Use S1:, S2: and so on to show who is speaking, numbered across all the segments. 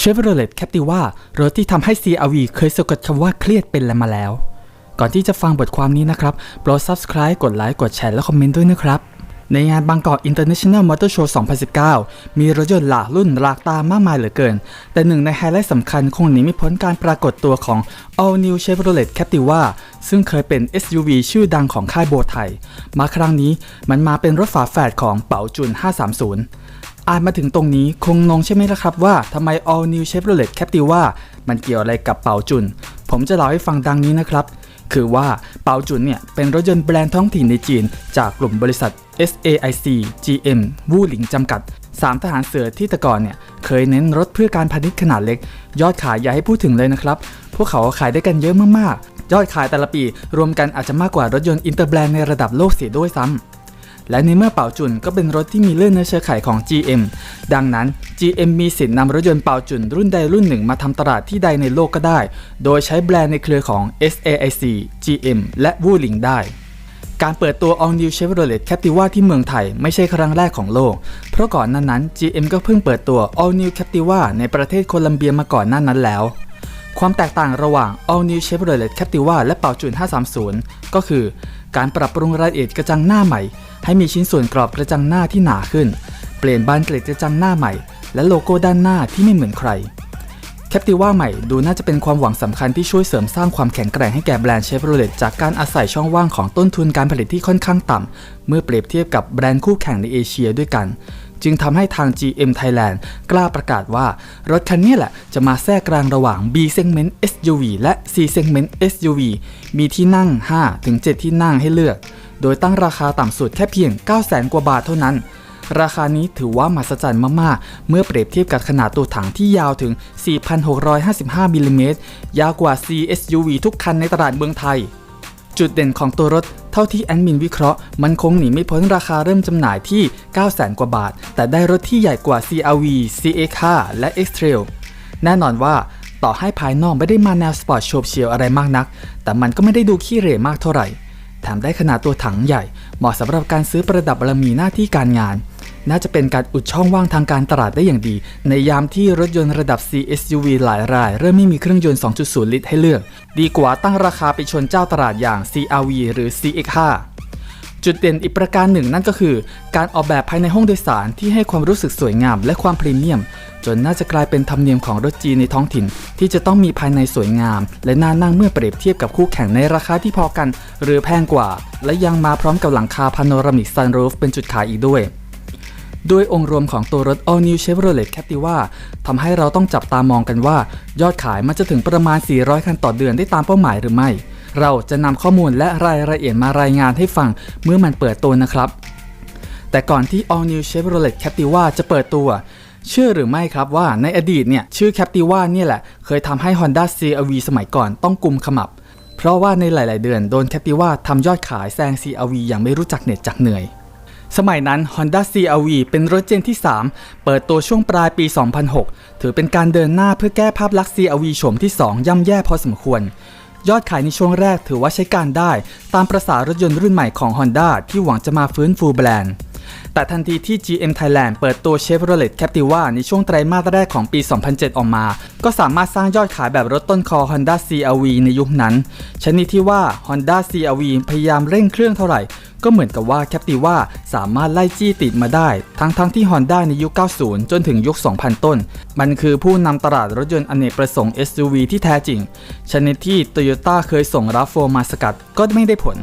S1: Chevrolet Captiva รถที่ทำให้ CRV เคยสะกดคำว่าเครียดเป็นแล้วมาแล้ว ก่อนที่จะฟังบทความนี้นะครับ โปรด subscribe กดไลค์ กดแชร์ และคอมเมนต์ด้วยนะครับ ในงานบางกอก International Motor Show 2019 มีรถยนต์หลากรุ่นหลากตามากมายเหลือเกิน แต่หนึ่งในไฮไลท์สำคัญคงหนีไม่พ้นการปรากฏตัวของ All New Chevrolet Captiva ซึ่งเคยเป็น SUV ชื่อดังของค่ายโบไทย มาครั้งนี้มันมาเป็นรถฝาแฝดของเป๋าจุน 530 อ่านมาถึงตรงนี้คงงงใช่ไหมล่ะครับว่าทำไม All New Chevrolet Captiva มันเกี่ยวอะไรกับเปาจุน ผมจะเล่าให้ฟังดังนี้นะครับ คือว่าเปาจุนเนี่ย เป็นรถยนต์แบรนด์ท้องถิ่นในจีน จากกลุ่มบริษัท SAIC GM วู่หลิงจำกัด 3 ทหารเสือที่ต่ก่อนเนี่ย เคยเน้นรถเพื่อการพาณิชย์ขนาดเล็ก ยอดขายอย่าให้พูดถึงเลยนะครับ พวกเขาขายได้กันเยอะมากๆ ยอดขายแต่ละปี รวมกันอาจจะมากกว่ารถยนต์อินเตอร์แบรนด์ในระดับโลกเสียด้วยซ้ำ และในเมื่อเป่าจุนก็เป็นรถที่มีเลื่อนเนื้อเชื้อไขของ GM ดังนั้น GM มีสิทธิ์นำรถยนต์เป่าจุนรุ่นใดรุ่นหนึ่งมาทำตลาดที่ใดในโลกก็ได้ โดยใช้แบรนด์ในเครือของ SAIC GM และวูหลิงได้การเปิดตัว All New Chevrolet Captiva ที่เมืองไทยไม่ใช่ครั้งแรกของโลก เพราะก่อนนั้นนั้น GM ก็เพิ่งเปิดตัว All New Captiva ในประเทศโคลัมเบียมาก่อนหน้านั้นแล้ว ความแตกต่างระหว่าง All New Chevrolet Captiva และเป่าจุน530 ก็คือ การปรับปรุงรายละเอียดกระจังหน้าใหม่ ให้มีชิ้นส่วนกรอบกระจังหน้าที่หนาขึ้น เปลี่ยนบานเกล็ดกระจังหน้าใหม่ และโลโก้ด้านหน้าที่ไม่เหมือนใครแคปติว่าใหม่ดูน่าจะเป็นความหวังสำคัญที่ช่วยเสริมสร้างความแข็งแกร่งให้แก่แบรนด์เชฟโรเลตจากการอาศัยช่องว่างของต้นทุนการผลิตที่ค่อนข้างต่ำเมื่อเปรียบเทียบกับแบรนด์คู่แข่งในเอเชียด้วยกัน จึงทำให้ทาง GM Thailand กล้าประกาศว่า รถคันนี้แหละจะมาแทรกกลางระหว่าง B segment SUV และ C segment SUV มีที่นั่ง 5-7 ที่นั่งให้เลือก โดยตั้งราคาต่ำสุดแค่เพียง 900,000 กว่าบาทเท่านั้น ราคานี้ถือว่ามหัศจรรย์มากๆ เมื่อเปรียบเทียบกับขนาดตัวถังที่ยาวถึง 4,655มิลลิเมตรยาวกว่า CSUV ทุกคันในตลาดเมืองไทยจุดเด่นของตัวรถ เท่าที่แอดมินวิเคราะห์มันคงหนีไม่พ้นราคาเริ่มจำหน่ายที่ 900,000 กว่าบาท แต่ได้รถที่ใหญ่กว่า CRV, CX5 และ X-Trail แน่นอนว่าต่อให้ภายนอกไม่ได้มาแนวสปอร์ตโฉบเฉียวอะไรมากนัก แต่มันก็ไม่ได้ดูขี้เหร่มากเท่าไหร่ แถมได้ขนาดตัวถังใหญ่ เหมาะสำหรับการซื้อประดับบารมีหน้าที่การงาน น่าจะเป็นการอุดช่องว่างทางการตลาดได้อย่างดี ในยามที่รถยนต์ระดับ CSUV หลายราย เริ่มไม่มีเครื่องยนต์ 2.0 ลิตรให้เลือก ดีกว่าตั้งราคาไปชนเจ้าตลาดอย่าง CRV หรือ CX5 จุดเด่นอีกประการหนึ่งนั่นก็คือ การออกแบบภายในห้องโดยสารที่ให้ความรู้สึกสวยงามและความพรีเมียม จนน่าจะกลายเป็นธรรมเนียมของรถจีนในท้องถิ่น ที่จะต้องมีภายในสวยงาม และน่านั่งเมื่อเปรียบเทียบกับคู่แข่งในราคาที่พอกัน หรือแพงกว่า และยังมาพร้อมกับหลังคาพาโนรามิกซันรูฟเป็นจุดขายอีกด้วย ด้วยองค์รวมของตัวรถ All New Chevrolet Captiva ทำให้เราต้องจับตามองกันว่า ยอดขายมันจะถึงประมาณ 400 คันต่อเดือนได้ตามเป้าหมายหรือไม่ เราจะนำข้อมูลและรายละเอียดมารายงานให้ฟังเมื่อมันเปิดตัวนะครับ แต่ก่อนที่ All New Chevrolet Captiva จะเปิดตัวเชื่อหรือไม่ครับว่าในอดีตเนี่ยชื่อ Captiva เนี่ยแหละ เคยทำให้ Honda CRV สมัยก่อนต้องกุมขมับ เพราะว่าในหลาย ๆ เดือนโดน Captiva ทำยอดขายแซง CRV อย่างไม่รู้จักเหน็ดจักเหนื่อย สมัยนั้น Honda CRV เป็นรถเจนที่ 3 เปิดตัวช่วงปลายปี 2006 ถือเป็นการเดินหน้าเพื่อแก้ภาพลักษณ์ CRV โฉมที่ 2 ย่ำแย่พอสมควร ยอดขายในช่วงแรกถือว่าใช้การได้ ตามประสารถยนต์รุ่นใหม่ของ Honda ที่หวังจะมาฟื้นฟูแบรนด์ แต่ทันทีที่ GM Thailand เปิดตัว Chevrolet Captiva ในช่วงไตรมาสแรกของปี 2007 ออกมา ก็สามารถสร้างยอดขายแบบรถต้นคอ Honda CRV ในยุคนั้น ชนิดที่ว่า Honda CRV พยายามเร่งเครื่องเท่าไหร่ ก็เหมือนกับว่า Captiva สามารถไล่จี้ติดมาได้ ทั้งทั้งที่ Honda ในยุค 90 จนถึงยุค 2000 ต้น มันคือผู้นำตลาดรถยนต์อเนกประสงค์ SUV ที่แท้จริง ชนิดที่ Toyota เคยส่ง RAV4 มาสกัดก็ไม่ได้ผล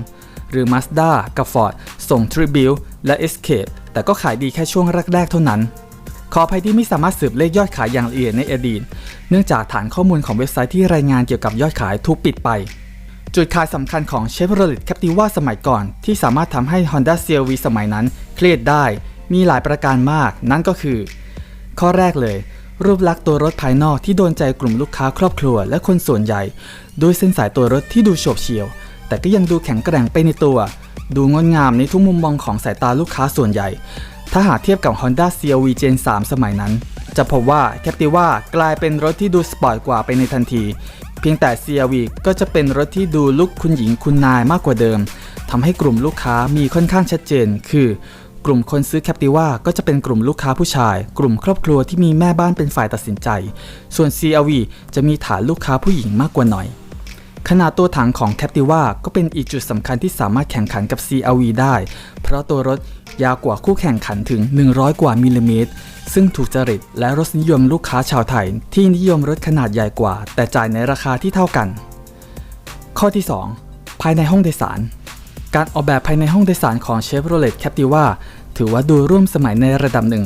S1: หรือ Mazda กับ Ford ส่ง Tribute และ Escape แต่ก็ขายดีแค่ช่วงแรกๆเท่านั้น ขออภัยที่ไม่สามารถสืบเลขยอดขายอย่างละเอียดในอดีต เนื่องจากฐานข้อมูลของเว็บไซต์ที่รายงานเกี่ยวกับยอดขายถูกปิดไป จุดขายสำคัญของ Chevrolet Captiva สมัยก่อน ที่สามารถทำให้ Honda CR-V สมัยนั้นเครียดได้ มีหลายประการมาก นั่นก็คือ ข้อแรกเลยรูปลักษณ์ตัวรถภายนอกที่โดนใจกลุ่มลูกค้าครอบครัวและคนส่วนใหญ่ โดยเส้นสายตัวรถที่ดูโฉบเฉี่ยว แต่ก็ยังดูแข็งแกร่งไปในตัว ดูงดงามในทุกมุมมองของสายตาลูกค้าส่วนใหญ่ ถ้าหากเทียบกับ Honda CR-V Gen 3 สมัยนั้น จะพบว่า Captiva กลายเป็นรถที่ดูสปอร์ตกว่าไปในทันที เพียงแต่ CR-V ก็จะเป็นรถที่ดูลุกคุณหญิงคุณนายมากกว่าเดิมทำให้กลุ่มลูกค้ามีค่อนข้างชัดเจน คือกลุ่มคนซื้อ Captiva ก็จะเป็นกลุ่มลูกค้าผู้ชาย กลุ่มครอบครัวที่มีแม่บ้านเป็นฝ่ายตัดสินใจ ส่วน CRV จะมีฐานลูกค้าผู้หญิงมากกว่าหน่อย ขนาดตัวถังของ Captiva ก็เป็นอีกจุดสำคัญที่สามารถแข่งขันกับ CRV ได้ เพราะตัวรถยาวกว่าคู่แข่งขันถึง 100 กว่ามิลลิเมตร ซึ่งถูกจริตและรสนิยมลูกค้าชาวไทย ที่นิยมรถขนาดใหญ่กว่า แต่จ่ายในราคาที่เท่ากัน ข้อที่ 2 ภายในห้องโดยสาร การออกแบบภายในห้องโดยสารของ Chevrolet Captiva ถือว่าดูร่วมสมัยในระดับหนึ่ง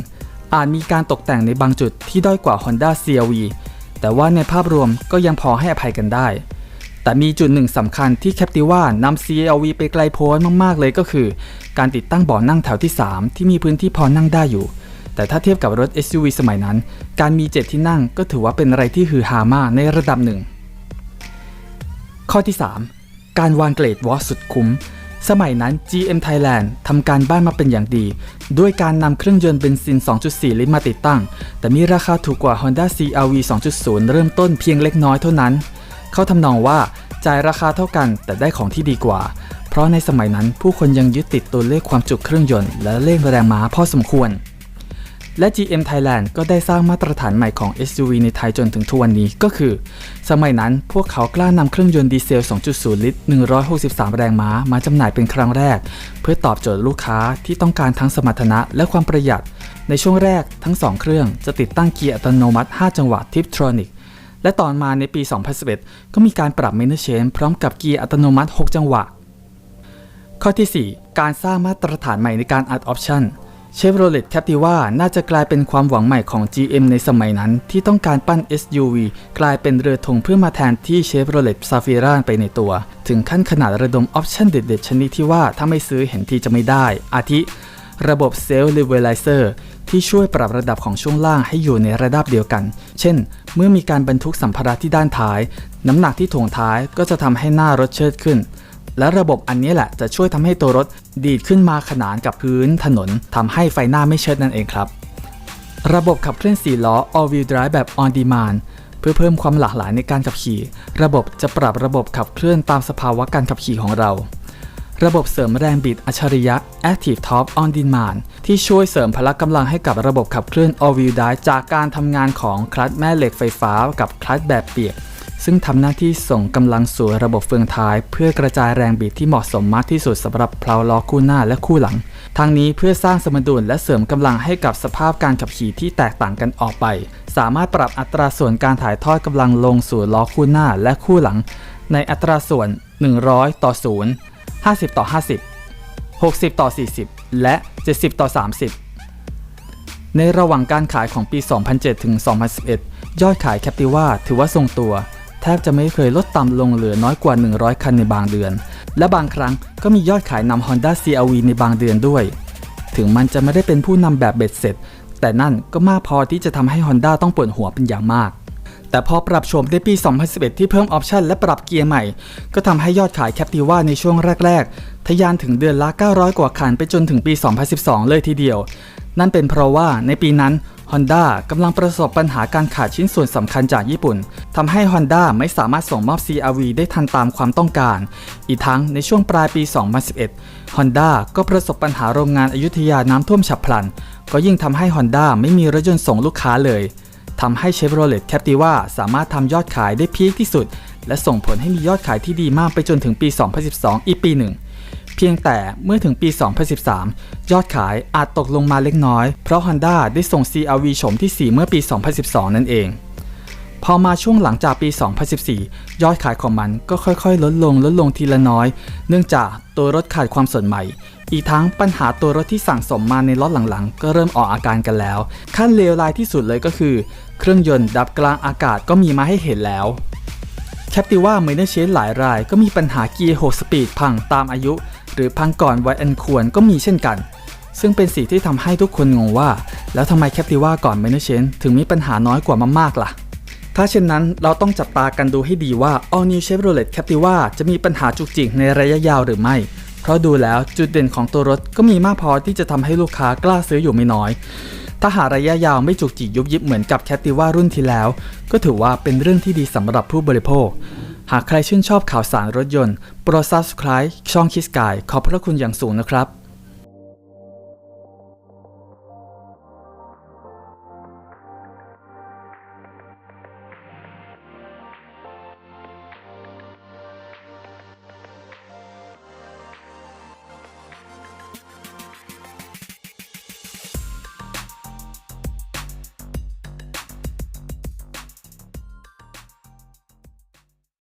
S1: อาจมีการตกแต่งในบางจุดที่ด้อยกว่า Honda CR-V แต่ว่าในภาพรวมก็ยังพอให้อภัยกันได้ แต่มีจุดหนึ่งสำคัญที่ Captiva นำ CR-V ไปไกลโพ้นมากๆเลยก็คือ การติดตั้งเบาะนั่งแถวที่ 3 ที่มีพื้นที่พอนั่งได้อยู่ แต่ถ้าเทียบกับรถ SUV สมัยนั้น การมี 7 ที่นั่งก็ถือว่าเป็นอะไรที่ฮือฮามากในระดับหนึ่ง ข้อที่ 3 การวางเกรดวอลสุดคุ้ม สมัยนั้น GM Thailand ทำการบ้านมาเป็นอย่างดี ด้วยการนำเครื่องยนต์เบนซิน 2.4 ลิตรมาติดตั้ง แต่มีราคาถูกกว่า Honda CR-V 2.0 เริ่มต้นเพียงเล็กน้อยเท่านั้น เขาทำนองว่าจ่ายราคาเท่ากันแต่ได้ของที่ดีกว่า เพราะในสมัยนั้นผู้คนยังยึดติดตัวเลขความจุเครื่องยนต์และเลขแรงม้าพอสมควร และ GM Thailand ก็ได้สร้างมาตรฐานใหม่ของ SUV ในไทยจนถึงทุกวันนี้ก็คือ สมัยนั้นพวกเขากล้านำเครื่องยนต์ดีเซล 2.0 ลิตร 163 แรงม้ามาจำหน่ายเป็นครั้งแรก เพื่อตอบโจทย์ลูกค้าที่ต้องการทั้งสมรรถนะและความประหยัด ในช่วงแรกทั้ง 2 เครื่องจะติดตั้งเกียร์อัตโนมัติ 5 จังหวะ Tiptronic และตอนมาในปี 2011 ก็มีการปรับ m a n u a Change พร้อมกับเกียร์อัตโนมัติ 6 จังหวะ ข้อที่ 4 การสร้างมาตรฐานใหม่ในการอัดออปชั่น Chevrolet Captiva น่าจะกลายเป็นความหวังใหม่ของ GM ในสมัยนั้นที่ต้องการปั้น SUV กลายเป็นเรือธงเพื่อมาแทนที่ Chevrolet Safira ไปในตัว ถึงขั้นขนาดระดมออปชั่นเด็ดๆ ชนิดที่ว่าถ้าไม่ซื้อเห็นทีจะไม่ได้ อาทิ ระบบ Self Levelizer ที่ช่วยปรับระดับของช่วงล่างให้อยู่ในระดับเดียวกัน เช่น เมื่อมีการบรรทุกสัมภาระที่ด้านท้าย น้ำหนักที่ถ่วงท้ายก็จะทำให้หน้ารถเชิดขึ้น และระบบอันนี้แหละจะช่วยทำให้ตัวรถดีดขึ้นมาขนานกับพื้นถนนทำให้ไฟหน้าไม่เชิดนั่นเองครับ ระบบขับเคลื่อน4ล้อ All Wheel Drive แบบ On Demand เพื่อเพิ่มความหลากหลายในการขับขี่ ระบบจะปรับระบบขับเคลื่อนตามสภาวะการขับขี่ของเรา ระบบเสริมแรงบิดอัจฉริยะ Active Top On Demand ที่ช่วยเสริมพละกำลังให้กับระบบขับเคลื่อน All Wheel Drive จากการทำงานของคลัตช์แม่เหล็กไฟฟ้ากับคลัตช์แบบเปียก ซึ่งทำหน้าที่ส่งกำลังสู่ระบบเฟืองท้าย เพื่อกระจายแรงบิดที่เหมาะสมมากที่สุดสำหรับเพลาล้อคู่หน้าและคู่หลัง ทางนี้เพื่อสร้างสมดุลและเสริมกำลังให้กับสภาพการขับขี่ที่แตกต่างกันออกไป สามารถปรับอัตราส่วนการถ่ายทอดกำลังลงสู่ล้อคู่หน้าและคู่หลัง ในอัตราส่วน 100 ต่อ 0 50 ต่อ 50 60 ต่อ 40 และ 70 ต่อ 30 ในระหว่างการขายของปี 2007 ถึง 2011 ยอดขาย Captiva ถือว่าทรงตัว แทบจะไม่เคยลดต่ำลงเหลือน้อยกว่า 100 คันในบางเดือน และบางครั้งก็มียอดขายนำ Honda CR-V ในบางเดือนด้วย ถึงมันจะไม่ได้เป็นผู้นำแบบเบ็ดเสร็จ แต่นั่นก็มากพอที่จะทำให้ Honda ต้องปวดหัวเป็นอย่างมาก แต่พอปรับโฉมในปี 2011 ที่เพิ่มออปชันและปรับเกียร์ใหม่ ก็ทำให้ยอดขาย Captiva ในช่วงแรก ๆ ทะยานถึงเดือนละ 900 กว่าคันไปจนถึงปี 2012 เลยทีเดียว นั่นเป็นเพราะว่าในปีนั้น Honda กำลังประสบปัญหาการขาดชิ้นส่วนสำคัญจากญี่ปุ่น ทำให้ Honda ไม่สามารถส่งมอบ CR-V ได้ทันตามความต้องการ อีกทั้งในช่วงปลายปี 2011 Honda ก็ประสบปัญหาโรงงานอายุธยาน้ำท่วมฉับพลัน ก็ยิ่งทำให้ Honda ไม่มีรถยนต์ส่งลูกค้าเลย ทำให้ Chevrolet Captiva สามารถทำยอดขายได้พีคที่สุด และส่งผลให้มียอดขายที่ดีมากไปจนถึงปี 2012 อีกปีหนึ่ง เพียงแต่เมื่อถึงปี 2013 ยอดขายอาจตกลงมาเล็กน้อย เพราะ Honda ได้ส่ง CR-V โฉมที่ 4 เมื่อปี 2012 นั่นเอง พอมาช่วงหลังจากปี 2014 ยอดขายของมันก็ค่อยๆ ลดลงลดลงทีละน้อย เนื่องจากตัวรถขาดความสดใหม่อีกทั้งปัญหาตัวรถที่สั่งสมมาในล็อตหลังๆ ก็เริ่มออกอาการกันแล้ว ขั้นเลวร้ายที่สุดเลยก็คือ เครื่องยนต์ดับกลางอากาศก็มีมาให้เห็นแล้วแคปติว่าเมเนเชนหลายรายก็มีปัญหาเกียร์6สปีดพังตามอายุ หรือพังก่อนวัยอันควรก็มีเช่นกัน ซึ่งเป็นสิ่งที่ทำให้ทุกคนงงว่า แล้วทำไมแคปติว่าก่อนเมเนเชนถึงมีปัญหาน้อยกว่ามากๆล่ะ ถ้าเช่นนั้นเราต้องจับตากันดูให้ดีว่า All New Chevrolet Captiva จะมีปัญหาจุกจิกในระยะยาวหรือไม่เพราะดูแล้วจุดเด่นของตัวรถก็มีมากพอที่จะทำให้ลูกค้ากล้าซื้ออยู่ไม่น้อย ถ้าหาระยะยาวไม่จุกจิกยุบยิบเหมือนกับแคทติว่ารุ่นที่แล้ว ก็ถือว่าเป็นเรื่องที่ดีสำหรับผู้บริโภค หากใครชื่นชอบข่าวสารรถยนต์ โปรด subscribe ช่องคิสกายขอบพระคุณอย่างสูงนะครับ